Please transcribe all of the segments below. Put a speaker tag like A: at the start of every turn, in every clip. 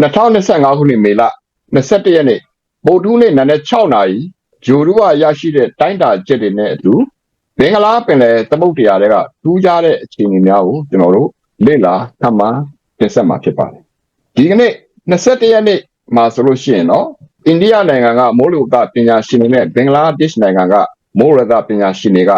A: 2025ခုနှစ်မေလ21ရက်နေ့ဗုဒ္ဓဟူးနေ့နံနက်6နာရီဂျိုရူဝရရှိတဲ့တိုင်းတာချက်တွေနဲ့အတူဘင်္ဂလားပင်လယ်သမုဒ္ဒရာတွေကထူးခြားတဲ့အခြေအနေများကိုကျွန်တော်တို့လေ့လာထပ်မံတင်ဆက်မှာဖြစ်ပါတယ်ဒီကနေ့21ရက်နေ့မှာဆိုလို့ရှိရင်တော့အိန္ဒိယနိုင်ငံကမိုးလေဝသပညာရှင်တွေနဲ့ဘင်္ဂလားဒေ့ရှ်နိုင်ငံကမိုးလေဝသပညာရှင်တွေက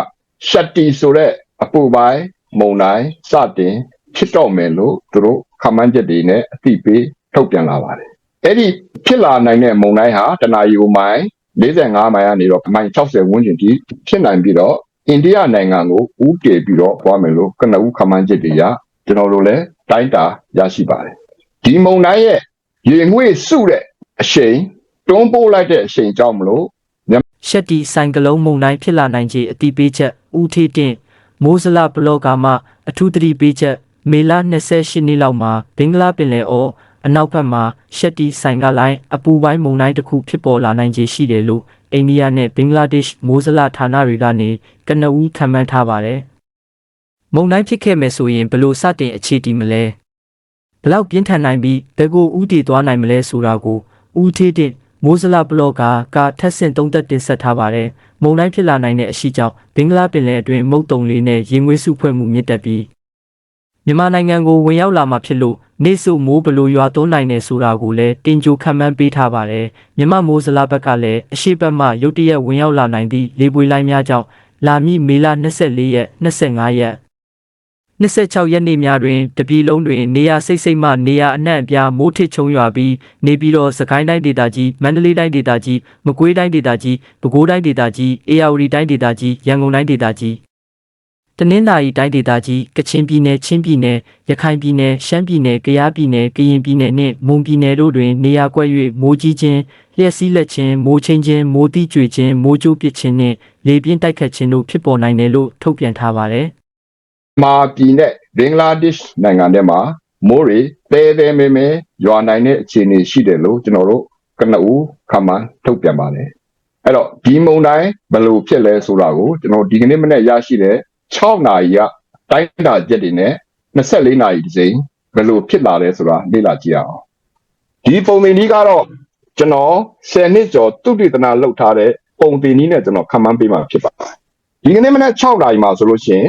A: ရှက်တီဆိုတဲ့အပူပိုင်းမုန်တိုင်းစတင်ဖြစ်တော့မယ်လို့သူတို့ခန့်မှန်းချက်တွေနဲ့အသိပေး ထုတ်ပြန်လာပါတယ်အဲ့ဒီဖြစ်လာနိုင်တဲ့မုန်တိုင်းဟာတနအီကိုမိုင်45မိုင်ကနေတော့မိုင်60ဝန်းကျင်ထိဖြစ်နိုင်ပြီးတော့အိန္ဒိယနိုင်ငံကိုဦးတည်ပြီးတော့သွားမယ်လို့ကနဦးခန့်မှန်းချက်တွေရကျွန်တော်တို့လည်းတိုင်းတာရရှိပါတယ်ဒီမုန်တိုင်းရဲ့ရေငွေ့စုတဲ့အရှိန်တွန်းပို့လိုက်တဲ့အရှိန်ကြောင့်မလို့
B: ရှက်တီဆိုင်ကလုန်းမုန်တိုင်းဖြစ်လာနိုင်ခြေအတိပေးချက်ဦးထေးတင်မိုးစလဘလော့ကာမှအထူးသတိပေးချက်မေလ28နှစ်လောက်မှာဘင်္ဂလားပင်လယ်အော် အနောက်ဘက်မှာရှက်တီဆိုင်ကလိုင်းအပူပိုင်းမုန်တိုင်းတစ်ခုဖြစ်ပေါ်လာနိုင်ခြေရှိတယ်လို့အိန္ဒိယနဲ့ဘင်္ဂလားဒေ့ရှ်မိုးစလဌာနတွေကနေကနဦးထမှန်းထားပါတယ်။မုန်တိုင်းဖြစ်ခဲ့မယ်ဆိုရင်ဘယ်လို့စတင်အခြေတည်မလဲ။ဘလောက်ပြင်းထန်နိုင်ပြီးဘယ်ကိုဥတည်သွားနိုင်မလဲဆိုတာကိုဦးထေးတင်မိုးစလဘလော့ကာကထက်ဆင့်သုံးသက်တင်ဆက်ထားပါတယ်။မုံတိုင်းဖြစ်လာနိုင်တဲ့အရှိကြောင့်ဘင်္ဂလားပင်လယ်အတွင်းမုတ်တုံလေးနဲ့ရေငွေးစုဖွဲ့မှုမြင့်တက်ပြီး မြန်မာနိုင်ငံကိုဝင်ရောက်လာမှာဖြစ်လို့နေစုမိုးဘလို့ရွာသွန်းနိုင်တယ်ဆိုတာကိုလည်းတင်ကြိုခံမှန်းပေးထားပါတယ်။မြန်မာမိုးစလဘက်ကလည်းအရှိဘက်မှရုတ်တရက်ဝင်ရောက်လာနိုင်သည့်လေပွေလိုင်းများကြောင့်လာမည့်မေလ24ရက်25ရက်26ရက်နေ့များတွင်တပြည်လုံးတွင်နေရာစိတ်စိတ်မှနေရာအနှံ့အပြားမိုးထစ်ချုံရွာပြီးနေပြီးတော့စကိုင်းတိုင်းဒေသကြီးမန္တလေးတိုင်းဒေသကြီးမကွေးတိုင်းဒေသကြီးပဲခူးတိုင်းဒေသကြီးအေရဝတီတိုင်းဒေသကြီးရန်ကုန်တိုင်းဒေသကြီး တနင်္သာရီတိုင်းဒေသကြီးကချင်ပြည်နယ်ချင်းပြည်နယ်ရခိုင်ပြည်နယ်ရှမ်းပြည်နယ်ကယားပြည်နယ်ကရင်ပြည်နယ်နှင့်မွန်ပြည်နယ်တို့တွင်နေရာကွက်၍မိုးကြီးခြင်းလျှက်စီးလက်ခြင်းမိုးချင်းခြင်းမိုးတိကျွေခြင်းမိုးကြိုးပစ်ခြင်းနှင့်လေပြင်းတိုက်ခတ်ခြင်းတို့ဖြစ်ပေါ်နိုင်တယ်လို့ထုတ်ပြန်ထားပါတယ်
A: မာပြည်နဲ့ဘင်္ဂလားဒေ့ရှ်နိုင်ငံထဲမှာမိုးတွေတဲတဲမဲမဲရွာနိုင်တဲ့အခြေအနေရှိတယ်လို့ကျွန်တော်တို့ကနဦးခန့်မှန်းထုတ်ပြန်ပါတယ်အဲ့တော့ဒီမုန်တိုင်းဘယ်လိုဖြစ်လဲဆိုတာကိုကျွန်တော်ဒီကနေ့မနေ့ရရှိတဲ့ 6နာရီကတိုင်းတာချက်တွေနဲ့24နာရီတစ်စိမ်ဘယ်လိုဖြစ်လာလဲဆိုတာလေ့လာကြည့်အောင်ဒီပုံသင်ကြီးကတော့ကျွန်တော်10နှစ်ကျော်သူတည်တနာလောက်ထားတဲ့ပုံသင်ကြီးနဲ့ကျွန်တော်ခန့်မှန်းပေးမှာဖြစ်ပါတယ်ဒီကနေ့မနေ့6နာရီမှာဆိုလို့ရှိရင်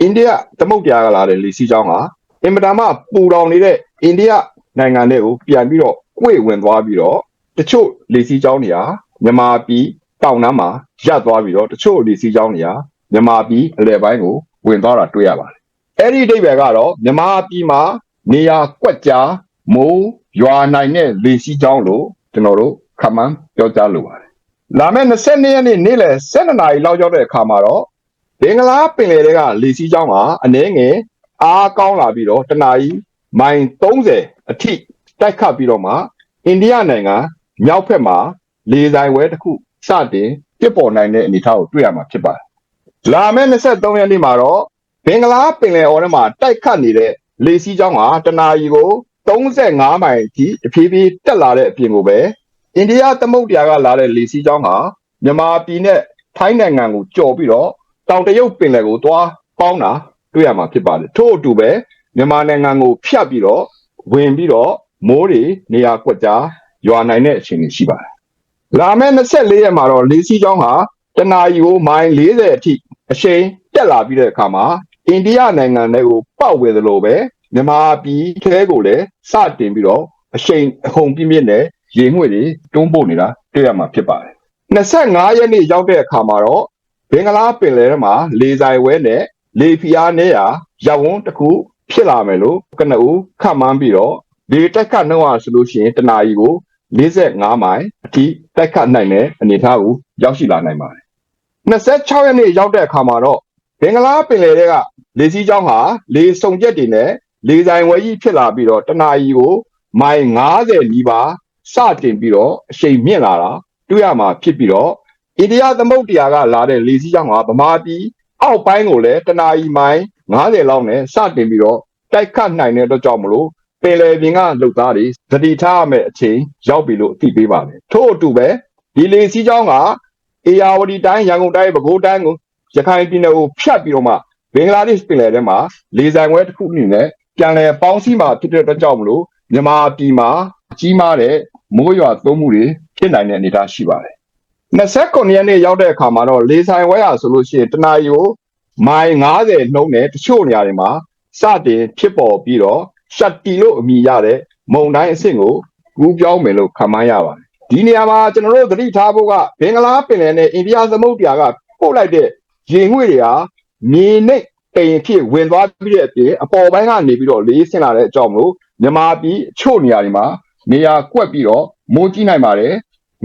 A: အိန္ဒိယသမုဒ္ဒရာကလာတဲ့လီစီချောင်းဟာအင်မတန်မှပူလောင်နေတဲ့အိန္ဒိယနိုင်ငံတွေကိုပြန်ပြီးတော့ကိုယ်ဝင်သွားပြီးတော့တချို့လီစီချောင်းတွေဟာမြန်မာပြည်တောင်နှမ်းမှာရပ်သွားပြီးတော့တချို့လီစီချောင်းတွေဟာ မြန်မာပြည်အလယ်ပိုင်းကိုဝင်သွားတာတွေ့ရပါတယ်။အဲ့ဒီအဓိပ္ပာယ်ကတော့မြန်မာပြည်မှာနေရာကွက်ကြားမိုးရွာနိုင်တဲ့လီစီချောင်းလို့ကျွန်တော်တို့ခန့်မှန်းပြောကြားလိုပါတယ်။လာမယ့်22ရက်နေ့နေ့လယ်12နာရီလောက်ရောက်တဲ့အခါမှာတော့ဘင်္ဂလားပင်လယ်တွေကလေစီးကြောင်းဟာအနည်းငယ်အားကောင်းလာပြီးတော့တနအီမိုင်30အထိတိုက်ခတ်ပြီးတော့မှအိန္ဒိယနိုင်ငံမြောက်ဘက်မှာလေဆိုင်ဝဲတစ်ခုစတင်ပြစ်ပေါ်နိုင်တဲ့အနေအထားကိုတွေ့ရမှာဖြစ်ပါတယ်။ လာမယ့်23ရက်နေ့မှာတော့ဘင်္ဂလားပင်လယ်အော်ထဲမှာတိုက်ခတ်နေတဲ့လေစီးကြောင်းဟာတနအီကို35မိုင်အထိတဖြည်းဖြည်းတက်လာတဲ့အပြင်ကိုပဲအိန္ဒိယသမုဒ္ဒရာကလာတဲ့လေစီးကြောင်းဟာမြန်မာပြည်နဲ့ထိုင်းနိုင်ငံကိုကျော်ပြီးတော့တောင်တရုတ်ပင်လယ်ကိုသွားပေါင်းတာတွေ့ရမှာဖြစ်ပါတယ်ထို့အတူပဲမြန်မာနိုင်ငံကိုဖြတ်ပြီးတော့ဝင်ပြီးတော့မိုးတွေနေရာကွက်ကြားရွာနိုင်တဲ့အခြေအနေရှိပါတယ်လာမယ့်24ရက်မှာတော့လေးစီးချောင်းဟာတနအီကိုမိုင်40အထိ အရှိန်တက်လာပြီးတဲ့အခါမှာအိန္ဒိယနိုင်ငံတွေကိုပောက်ဝင်သလိုပဲမြန်မာပြည်ထဲကိုလည်းစတင်ပြီးတော့အရှိန်အဟုန်ပြင်းပြင်းနဲ့ရေငွေ့တွေတွန်းပို့နေတာတွေ့ရမှာဖြစ်ပါတယ်25ရက်နေ့ရောက်တဲ့အခါမှာတော့ဘင်္ဂလားပင်လယ်ထဲမှာလေဆိုင်ဝဲနဲ့လေဖီအားနဲ့ရာရပ်ဝန်းတစ်ခုဖြစ်လာမယ်လို့ကနဦးခန့်မှန်းပြီးတော့လေတက်ခတ်နှုန်းအားဆိုလို့ရှိရင်တနာရီကို45မိုင်အထိတက်ခတ်နိုင်တဲ့အနေအထားကိုရောက်ရှိလာနိုင်ပါတယ် 26ရက်နေ့ရောက်တဲ့အခါမှာတော့ဘင်္ဂလားပင်လယ်ထဲကလေစီးကြောင်းဟာလေစုံချက်တွေနဲ့လေဆိုင်ဝဲကြီးဖြစ်လာပြီးတော့တနာရီကိုမိုင်90နီးပါးစတင်ပြီးတော့အရှိန်မြင့်လာတာတွေ့ရမှာဖြစ်ပြီးတော့အိန္ဒိယသမုဒ္ဒရာကလာတဲ့လေစီးကြောင်းကဗမာပြည်အောက်ပိုင်းကိုလည်းတနာရီမိုင်90လောက်နဲ့စတင်ပြီးတော့တိုက်ခတ်နိုင်တဲ့အတွက်ကြောင့်မလို့ပင်လယ်ပြင်ကလုံသားတွေသတိထားရမယ့်အချိန်ရောက်ပြီလို့အသိပေးပါတယ်ထို့အတူပဲဒီလေစီးကြောင်းက အေယာဝတီတိုင်းရန်ကုန်တိုင်းပဲခူးတိုင်းကိုရခိုင်ပြည်နယ်ကိုဖြတ်ပြီးတော့မှဘင်္ဂလားဒေ့ရှ်ပင်လယ်ထဲမှာလေဆိုင်ဝဲတစ်ခုအနေနဲ့ပြန်လည်ပေါင်းစည်းမှာဖြစ်တဲ့အတွက်ကြောင့်မလို့မြန်မာပြည်မှာကြီးမားတဲ့မိုးရွာသွန်းမှုတွေဖြစ်နိုင်တဲ့အနေအထားရှိပါတယ်29ရက်နေ့ရောက်တဲ့အခါမှာတော့လေဆိုင်ဝဲရဆိုလို့ရှိရင်တနအီကိုမိုင်90နှုန်းနဲ့တချို့နေရာတွေမှာစတင်ဖြစ်ပေါ်ပြီးတော့ရှက်တီလို့အမည်ရတဲ့မုန်တိုင်းအဆင့်ကိုကူးပြောင်းမယ်လို့ခန့်မှန်းရပါတယ် ဒီနေရာမှာကျွန်တော်တို့သတိထားဖို့ကဘင်္ဂလားပင်လယ်နဲ့အိန္ဒိယသမုဒ္ဒရာကပို့လိုက်တဲ့ရေငွေ့တွေဟာမြေနိမ့်ပိန်ဖြစ်ဝင်သွားပြီးတဲ့အပြင်အပေါ်ပိုင်းကနေပြီးတော့လေးဆင်းလာတဲ့အကြောင်းမလို့မြန်မာပြည်အချို့နေရာတွေမှာနေရာကွက်ပြီးတော့မိုးကြီးနိုင်ပါတယ်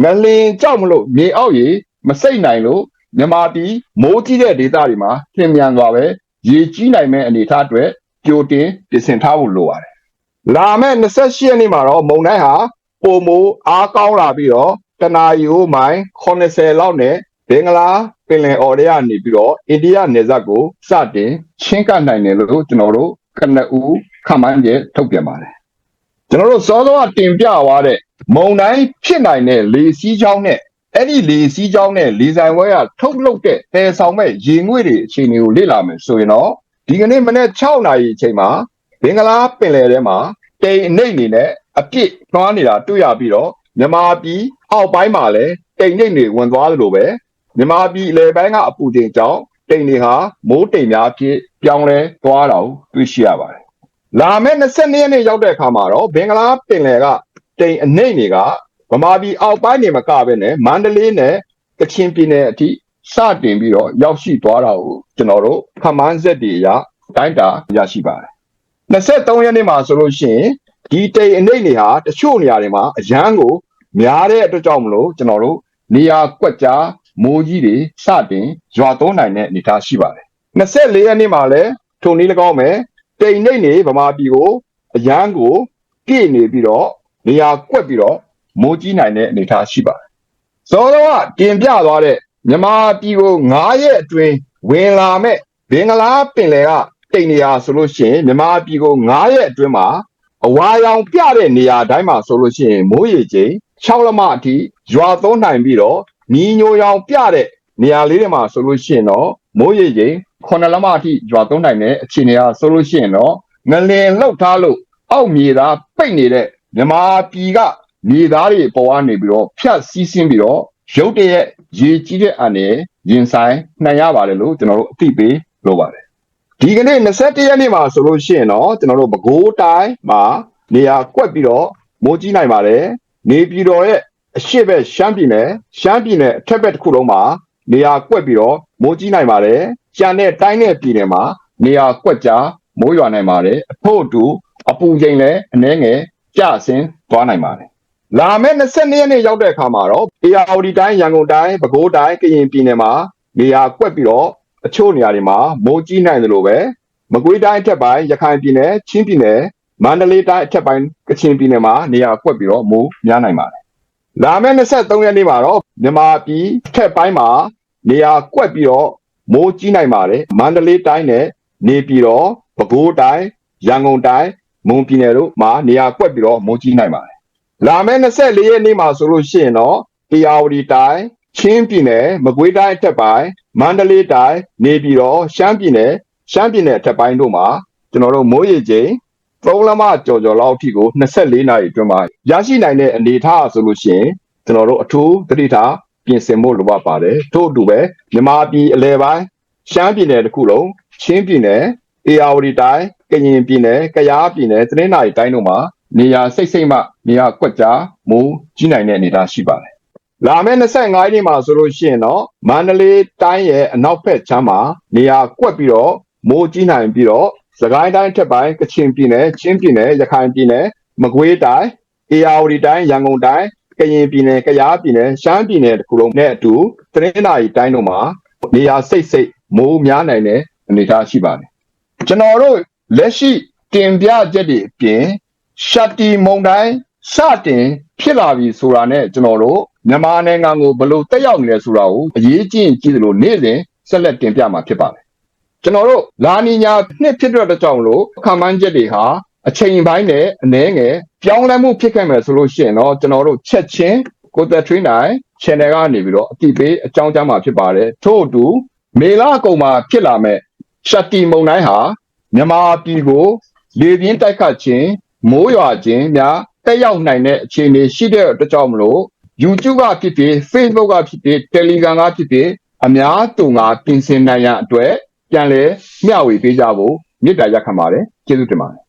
A: ငလင်ကြောက်မလို့မြေအောက်ရေမစိမ့်နိုင်လို့မြန်မာပြည်မိုးကြီးတဲ့ဒေသတွေမှာပြင်မြန်သွားပဲရေကြီးနိုင်မဲ့အနေအထားအတွက်ကြိုတင်ပြင်ဆင်ထားဖို့လိုပါတယ်လာမယ့်28ရက်နေ့မှာတော့မုန်တိုင်းဟာ ပုံမိုအားကောင်းလာပြီးတော့တနာရီဟိုမိုင်80လောက်နဲ့ဘင်္ဂလားပင်လယ်အော်တွေကနေပြီးတော့အိန္ဒိယနယ်စပ်ကိုစတင်ချင်းကပ်နိုင်တယ်လို့ကျွန်တော်တို့ကနဦးခန့်မှန်းချက်ထုတ်ပြန်ပါတယ်ကျွန်တော်တို့စောစောကတင်ပြသွားတဲ့မုန်တိုင်းဖြစ်နိုင်တဲ့လေစီးချောင်းနဲ့အဲ့ဒီလေစီးချောင်းနဲ့လေဆိုင်ဝဲကထုတ်လုပ်တဲ့တဲဆောင်မဲ့ရေငွေ့တွေအခြေအနေကိုလေ့လာမယ်ဆိုရင်တော့ဒီကနေ့မနေ့6နာရီအချိန်မှာဘင်္ဂလားပင်လယ်ထဲမှာတိမ်အနှိမ့်နေနဲ့ အပြစ်နှွားနေတာတွေ့ရပြီးတော့မြန်မာပြည်အောက်ပိုင်းမှာလည်းတိမ်နှိမ့်တွေဝင်သွားသလိုပဲမြန်မာပြည်အလယ်ပိုင်းကအပူချိန်ကြောင့်တိမ်တွေဟာမိုးတိမ်များဖြစ်ပြောင်းလဲသွားတာကိုတွေ့ရှိရပါတယ်။လာမယ့်22ရက်နေ့ရောက်တဲ့အခါမှာတော့ဘင်္ဂလားပင်လယ်ကတိမ်အနှိမ့်တွေကဗမာပြည်အောက်ပိုင်းနေမကပဲနဲ့မန္တလေးနဲ့ကချင်ပြည်နယ်အထိစတင်ပြီးတော့ရောက်ရှိသွားတာကိုကျွန်တော်တို့ခမန်းဆက်တွေအရတိုင်းတာရရှိပါတယ်။23ရက်နေ့မှာဆိုလို့ရှိရင် ဒီတိမ်အနှိမ့်တွေဟာတချို့နေရာတွေမှာအရန်ကိုများတဲ့အတွက်ကြောင့်မလို့ကျွန်တော်တို့နေရာကွက်ကြားမိုးကြီးတွေစတင်ရွာသွန်းနိုင်တဲ့အနေအထားရှိပါတယ်။24ရက်နေ့မှာလည်းထုံနည်း၎င်းပဲတိမ်နှိမ့်နေဗမာပြည်ကိုအရန်ကိုပြည့်နေပြီးတော့နေရာကွက်ပြီးတော့မိုးကြီးနိုင်တဲ့အနေအထားရှိပါတယ်။စောတော့ကတင်ပြသွားတဲ့မြန်မာပြည်ကို9ရက်အတွင်းဝင်လာမဲ့ဘင်္ဂလားပင်လယ်ကတိမ်နေရာဆိုလို့ရှိရင်မြန်မာပြည်ကို9ရက်အတွင်းမှာ အဝါရောင်ပြတဲ့နေရာတိုင်းမှာဆိုလို့ရှိရင်မိုးရေချိန်6လမအထိရွာသွန်းနိုင်ပြီးတော့ညီညိုရောင်ပြတဲ့နေရာလေးတွေမှာဆိုလို့ရှိရင်တော့မိုးရေချိန်9လမအထိရွာသွန်းနိုင်တဲ့အခြေအနေအားဆိုလို့ရှိရင်တော့ငလင်လှုပ်ထားလို့အောက်မြေသားပိတ်နေတဲ့မြန်မာပြည်ကမြေသားတွေပေါ်ကနေပြီးတော့ဖြတ်စည်းဆင်းပြီးတော့ရုတ်တရက်ရေကြီးတဲ့အန်နဲ့ရင်ဆိုင်နှံရပါတယ်လို့ကျွန်တော်တို့အသိပေးလိုပါတယ် ဒီကနေ့21ရက်နေ့မှာဆိုလို့ရှိရင်တော့ကျွန်တော်တို့ပဲခူးတိုင်းမှာနေရာကွက်ပြီးတော့မိုးကြီးနိုင်ပါတယ်နေပြည်တော်ရဲ့အရှိဘက်ရှမ်းပြည်နယ်ရှမ်းပြည်နယ်အထက်ဘက်တစ်ခုလုံးမှာနေရာကွက်ပြီးတော့မိုးကြီးနိုင်ပါတယ်ကျန်တဲ့တိုင်းနဲ့ပြည်နယ်မှာနေရာကွက်ကြားမိုးရွာနိုင်ပါတယ်အဖို့အတူအပူချိန်လည်းအနည်းငယ်ကျဆင်းသွားနိုင်ပါတယ်လာမယ့်22ရက်နေ့ရောက်တဲ့အခါမှာတော့ ARD တိုင်းရန်ကုန်တိုင်းပဲခူးတိုင်းကရင်ပြည်နယ်မှာနေရာကွက်ပြီးတော့ အချို့နေရာတွေမှာမိုးကြီးနိုင်တယ်လို့ပဲမကွေးတိုင်းအထက်ပိုင်းရခိုင်ပြည်နယ်ချင်းပြည်နယ်မန္တလေးတိုင်းအထက်ပိုင်းကချင်ပြည်နယ်မှာနေရာကွက်ပြီးတော့မိုးများနိုင်ပါတယ်။လာမယ့်23ရက်နေ့မှာတော့မြန်မာပြည်အထက်ပိုင်းမှာနေရာကွက်ပြီးတော့မိုးကြီးနိုင်ပါတယ်။မန္တလေးတိုင်းနဲ့နေပြည်တော်ပဲခူးတိုင်းရန်ကုန်တိုင်းမွန်ပြည်နယ်တို့မှာနေရာကွက်ပြီးတော့မိုးကြီးနိုင်ပါတယ်။လာမယ့်24ရက်နေ့မှာဆိုလို့ရှိရင်တော့တရားဝတီတိုင်းချင်းပြည်နယ်မကွေးတိုင်းအထက်ပိုင်း မန္တလေးတိုင်းနေပြည်တော်ရှမ်းပြည်နယ်ရှမ်းပြည်နယ်အထက်ပိုင်းတို့မှာကျွန်တော်တို့မိုးရေချိန်သုံးလမကြော်ကြော်လောက်အထိကို24နာရီအတွင်းမှာရရှိနိုင်တဲ့အနေအထားဆိုလို့ရှိရင်ကျွန်တော်တို့အထူးသတိထားပြင်ဆင်ဖို့လိုအပ်ပါတယ်ထို့အတူပဲမြန်မာပြည်အလဲပိုင်းရှမ်းပြည်နယ်တစ်ခုလုံးချင်းပြည်နယ်အေရဝတီတိုင်းကရင်ပြည်နယ်ကယားပြည်နယ်တနင်္သာရီတိုင်းတို့မှာနေရာစိတ်စိတ်မှနေရာကွက်ကြားမိုးကြီးနိုင်တဲ့အနေအထားရှိပါတယ် လာမယ့်25ရက်နေ့မှာဆိုလို့ရှိရင်တော့မန္တလေးတိုင်းရဲ့အနောက်ဘက်ခြမ်းမှာနေရာကွက်ပြီးတော့မိုးကြီးနိုင်ပြီးတော့စကိုင်းတိုင်းထက်ပိုင်းကချင်ပြည်နယ်ချင်းပြည်နယ်ရခိုင်ပြည်နယ်မကွေးတိုင်းအေရဝတီတိုင်းရန်ကုန်တိုင်းကရင်ပြည်နယ်ကယားပြည်နယ်ရှမ်းပြည်နယ်တခုလုံးနဲ့အတူတနင်္သာရီတိုင်းတို့မှာနေရာစိတ်စိတ်မိုးများနိုင်တဲ့အနေအထားရှိပါတယ်ကျွန်တော်တို့လက်ရှိတင်ပြချက်တွေအပြင်ရှက်တီမုံတိုင်းစတင်ဖြစ်လာပြီဆိုတာနဲ့ကျွန်တော်တို့ မြန်မာနိုင်ငံကိုဘယ်လိုတက်ရောက်နေလဲဆိုတာကိုအရေးကြီးကြည့်သလိုနေ့စဉ်ဆက်လက်တင်ပြမှာဖြစ်ပါတယ်ကျွန်တော်တို့လာနီညာနှစ်ဖြစ်တဲ့အတွက်ကြောင့်လို့ခံမှန်းချက်တွေဟာအချိန်ပိုင်းနဲ့အနည်းငယ်ပြောင်းလဲမှုဖြစ်ခဲ့မယ်ဆိုလို့ရှိရင်တော့ကျွန်တော်တို့ချက်ချင်းကိုသက်ထွေးနိုင် channel ကနေပြီးတော့အတိပေးအကြောင်းကြားမှာဖြစ်ပါတယ်ထို့အတူမေလအကုန်မှာဖြစ်လာမဲ့ရှက်တီမုံတိုင်းဟာမြန်မာပြည်ကိုလေပြင်းတိုက်ခတ်ခြင်းမိုးရွာခြင်းများတက်ရောက်နိုင်တဲ့အခြေအနေရှိတဲ့အတွက်ကြောင့်မလို့ YouTube ကဖြစ်ဖြစ် Facebook ကဖြစ်ဖြစ် Telegram ကဖြစ်ဖြစ်အများသူငါပြင်ဆင်နိုင်ရန်အတွက်ပြန်လဲမျှဝေပေးကြဖို့မေတ္တာရက်ခံပါတယ်ကျေးဇူးတင်ပါတယ်